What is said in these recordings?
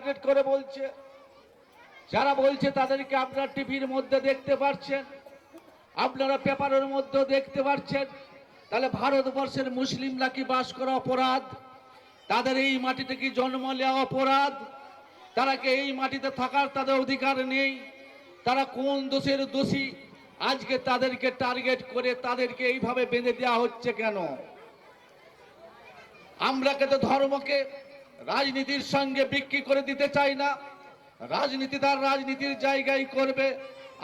Target করে বলছে, যারা বলছে তাদেরকে আপনারা টিভির মধ্যে দেখতে পাচ্ছেন আপনারা পেপারের মধ্যেও দেখতে পাচ্ছেন তাহলে ভারতবর্ষের মুসলিমরা কি বাস করা অপরাধ? তাদের এই মাটিতে কি জন্ম নেওয়া অপরাধ? তারা কি এই মাটিতে থাকার তাদের অধিকার নেই? তারা কোন দোষের দোষী? আজকে তাদেরকে টার্গেট করে তাদেরকে এইভাবে বেঁধে দেওয়া হচ্ছে কেন? আমরা কে তো ধর্মকে রাজনীতির সঙ্গে বিক্রি করে দিতে চাই না। রাজনীতি তার রাজনীতির জায়গায় করবে।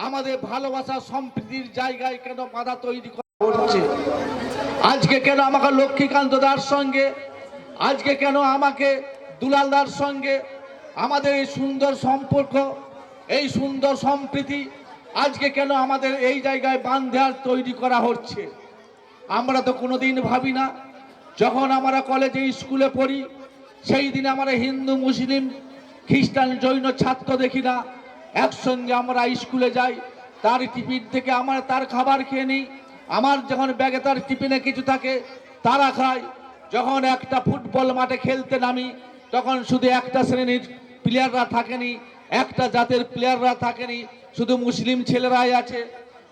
আমাদের ভালোবাসা সম্প্রীতির জায়গায় কেন বাধা তৈরি করা হচ্ছে? আজকে কেন আমাকে লক্ষ্মীকান্ত দার সঙ্গে, আজকে কেন আমাকে দুলালদার সঙ্গে, আমাদের এই সুন্দর সম্পর্ক, এই সুন্দর সম্প্রীতি, আজকে কেন আমাদের এই জায়গায় বান্ধার তৈরি করা হচ্ছে? আমরা তো কোনোদিন ভাবি না, যখন আমরা কলেজে স্কুলে পড়ি সেই দিন আমরা হিন্দু, মুসলিম, খ্রিস্টান, জৈন, ছাত্র দেখি না। একসঙ্গে আমরা স্কুলে যাই, তার টিফিন থেকে আমরা তার খাবার খেয়ে নিই। আমার যখন ব্যাগে তার টিফিনে কিছু থাকে, তারা খায়। যখন একটা ফুটবল মাঠে খেলতে নামি, তখন শুধু একটা শ্রেণির প্লেয়াররা থাকেনি, একটা জাতের প্লেয়াররা থাকেনি। শুধু মুসলিম ছেলেরাই আছে,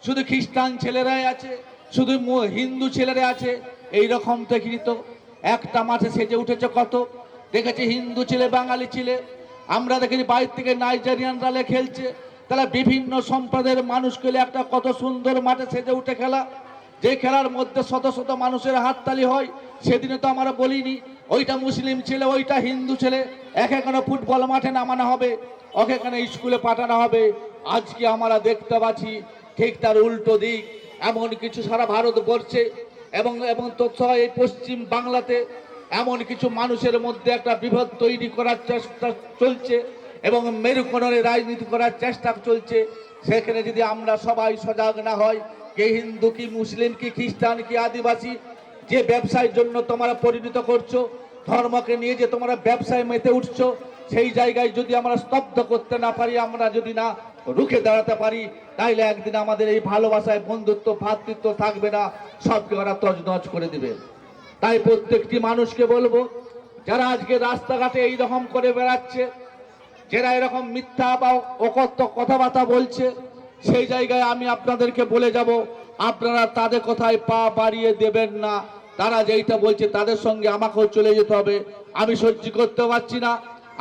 শুধু খ্রিস্টান ছেলেরাই আছে, শুধু হিন্দু ছেলেরা আছে। এই রকম তো, একটা মাঠে সেজে উঠেছে কত। দেখেছি হিন্দু ছেলে, বাঙালি ছেলে। আমরা দেখিনি বাইরে থেকে নাইজেরিয়ানরা খেলছে। তাহলে বিভিন্ন সম্প্রদায়ের মানুষ খেলে একটা কত সুন্দর মাঠে সেজে উঠে খেলা। যে খেলার মধ্যে শত শত মানুষের হাততালি হয়, সেদিনে তো আমরা বলিনি, ওইটা মুসলিম ছেলে, ওইটা হিন্দু ছেলে, এক এখানে ফুটবল মাঠে নামানো হবে ওকে এখানে স্কুলে পাঠানো হবে। আজকে আমরা দেখতে পাচ্ছি, ঠিক তার উল্টো দিক, এমন কিছু সারা ভারত ভারতবর্ষে এবং এবং তথা এই পশ্চিম বাংলাতে। এমন কিছু মানুষের মধ্যে একটা বিভেদ তৈরি করার চেষ্টা চলছে এবং মেরুকরণে রাজনীতি করার চেষ্টা চলছে। সেখানে যদি আমরা সবাই সজাগ না হয় কে হিন্দু, কি মুসলিম, কি খ্রিস্টান, কি আদিবাসী, যে ব্যবসায়ের জন্য তোমরা পরিণত করছ, ধর্মকে নিয়ে যে তোমরা ব্যবসায় মেতে উঠছো, সেই জায়গায় যদি আমরা স্তব্ধ করতে না পারি, আমরা যদি না রুখে দাঁড়াতে পারি, তাইলে একদিন আমাদের এই ভালোবাসায় বন্ধুত্ব, ভ্রাতৃত্ব থাকবে না। সবকে ওরা তজনজ করে দিবে। তাই প্রত্যেকটি মানুষকে বলব, যারা আজকে রাস্তাঘাটে এই রকম করে বেড়াচ্ছে, যারা এরকম মিথ্যা বা অকথ্য কথাবার্তা বলছে, সেই জায়গায় আমি আপনাদেরকে বলে যাব, আপনারা তাদের কথায় পা বাড়িয়ে দেবেন না। তারা যেইটা বলছে তাদের সঙ্গে আমাকেও চলে যেতে হবে। আমি সহ্য করতে পারছি না,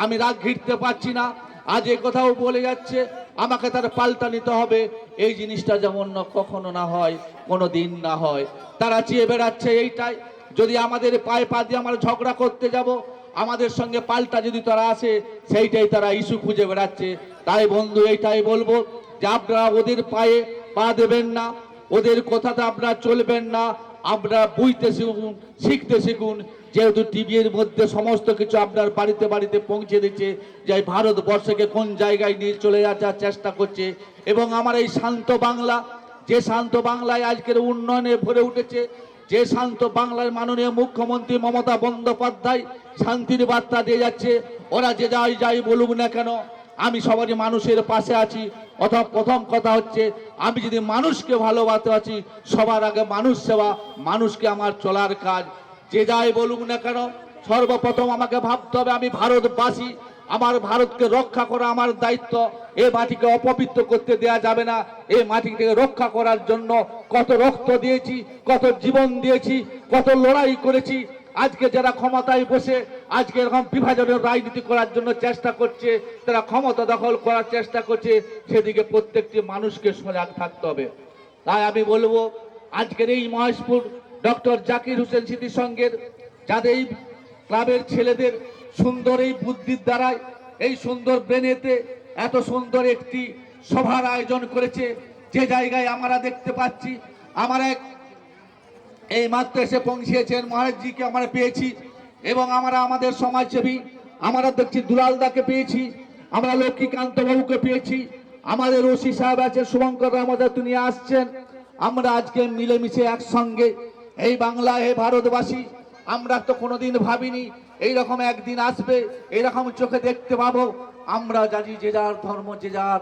আমি রাগ ঘিরতে পারছি না। আজ এ কথাও বলে যাচ্ছে, আমাকে তার পাল্টা নিতে হবে। এই জিনিসটা যেমন কখনো না হয় কোনো দিন না হয়। তারা চেয়ে বেড়াচ্ছে এইটাই। যদি আমাদের পায়ে পা দিয়ে আমরা ঝগড়া করতে যাব, আমাদের সঙ্গে পাল্টা যদি তারা আসে, সেইটাই তারা ইস্যু খুঁজে বেড়াচ্ছে। তাই বন্ধু, এইটাই বলব যে আপনারা ওদের পায়ে পা দেবেন না, ওদের কথাতে আপনারা চলবেন না আপনারা বুঝতে শিখুন, শিখতে শিখুন, যেহেতু টিভির মধ্যে সমস্ত কিছু আপনার বাড়িতে বাড়িতে পৌঁছে দিচ্ছে, যে ভারতবর্ষকে কোন জায়গায় নিয়ে চলে যাওয়ার চেষ্টা করছে, এবং আমার এই শান্ত বাংলা, যে শান্ত বাংলায় আজকের উন্নয়নে ভরে উঠেছে যে শান্ত বাংলার মাননীয় মুখ্যমন্ত্রী মমতা বন্দ্যোপাধ্যায় শান্তির বার্তা দিয়ে যাচ্ছে, ওরা যে যাই যাই বলুক না কেন, আমি সবারই মানুষের পাশে আছি। অথবা প্রথম কথা হচ্ছে, আমি যদি মানুষকে ভালোবাসতে আছি, সবার আগে মানুষ সেবা, মানুষকে আমার চলার কাজ। যে যাই বলুক না কেন, সর্বপ্রথম আমাকে ভাবতে হবে আমি ভারতবাসী। আমার ভারতকে রক্ষা করা আমার দায়িত্ব। এ মাটিকে অপবিত্র করতে দেয়া যাবে না। এই মাটিকে রক্ষা করার জন্য কত রক্ত দিয়েছি, কত জীবন দিয়েছি, কত লড়াই করেছি। আজকে যারা ক্ষমতায় বসে, আজকে এরকম বিভাজনের রাজনীতি করার জন্য চেষ্টা করছে, তারা ক্ষমতা দখল করার চেষ্টা করছে, সেদিকে প্রত্যেকটি মানুষকে সজাগ থাকতে হবে। তাই আমি বলব, আজকের এই মহেশপুর ডক্টর জাকির হোসেন স্মৃতি সংঘের যাদের এই ক্লাবের ছেলেদের সুন্দর এই বুদ্ধির দ্বারাই এই সুন্দর ব্রেনেতে এত সুন্দর একটি সভার আয়োজন করেছে। যে জায়গায় আমরা দেখতে পাচ্ছি, আমার এক এই মাত্র এসে পৌঁছিয়েছেন মহারাজজিকে আমরা পেয়েছি এবং আমরা আমাদের সমাজসেবী, আমরা দেখছি দুলালদাকে পেয়েছি, আমরা লক্ষ্মীকান্ত বাবুকে পেয়েছি, আমাদের ওসি সাহেব আছেন শুভঙ্কর আমাদের তিনি আসছেন। আমরা আজকে মিলেমিশে একসঙ্গে এই বাংলা এই ভারতবাসী আমরা তো কোনোদিন ভাবিনি, এইরকম একদিন আসবে, এইরকম চোখে দেখতে পাবো। আমরা জানি যে যার ধর্ম, যে যার।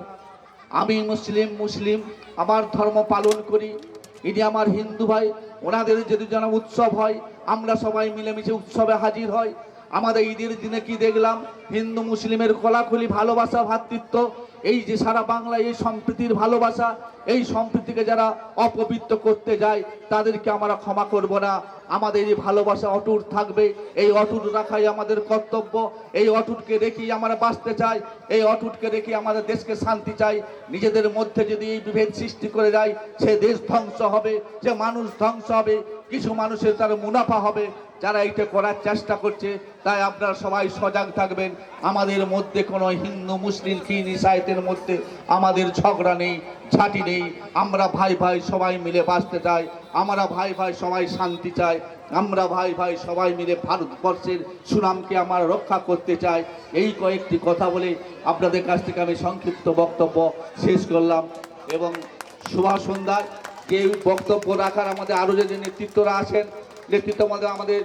আমি মুসলিম মুসলিম, আমার ধর্ম পালন করি। ইনি আমার হিন্দু ভাই, ওনাদের যদি যেন উৎসব হয়, আমরা সবাই মিলেমিশে উৎসবে হাজির হই। আমাদের ঈদের দিনে কি দেখলাম? হিন্দু মুসলিমের কোলাকুলি, ভালোবাসা ভ্রাতৃত্ব এই যে সারা বাংলায় এই সম্প্রীতির ভালোবাসা, এই সম্প্রীতিকে যারা অপবিত্র করতে যায়, তাদেরকে আমরা ক্ষমা করব না। আমাদের এই ভালোবাসা অটুট থাকবে, এই অটুট রাখাই আমাদের কর্তব্য, এই অটুটকে রেখেই আমরা বাঁচতে চাই, এই অটুটকে রেখে আমাদের দেশকে শান্তি চাই। নিজেদের মধ্যে যদি এই বিভেদ সৃষ্টি করে যায়, সে দেশ ধ্বংস হবে, সে মানুষ ধ্বংস হবে, কিছু মানুষের তার মুনাফা হবে। যারা এইটা করার চেষ্টা করছে, তাই আপনারা সবাই সজাগ থাকবেন। আমাদের মধ্যে কোনো হিন্দু, মুসলিম খিন ইসাইতের মধ্যে আমাদের ঝগড়া নেই, ঝাঁটি নেই। আমরা ভাই ভাই সবাই মিলে বাঁচতে চাই। আমরা ভাই ভাই সবাই শান্তি চাই। আমরা ভাই ভাই সবাই মিলে ভারতবর্ষের সুনামকে আমরা রক্ষা করতে চাই। এই কয়েকটি কথা বলে আপনাদের কাছ থেকে আমি সংক্ষিপ্ত বক্তব্য শেষ করলাম। এবং শুভ সন্ধ্যায় যে বক্তব্য রাখার আমাদের আরও যে নেতৃত্বরা আছেন নেতৃত্ব মধ্যে আমাদের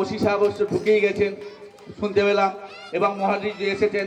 ওসি সাহেব ঢুকেই গেছেন শুনতে পেলাম। এবং মহাজিজি এসেছেন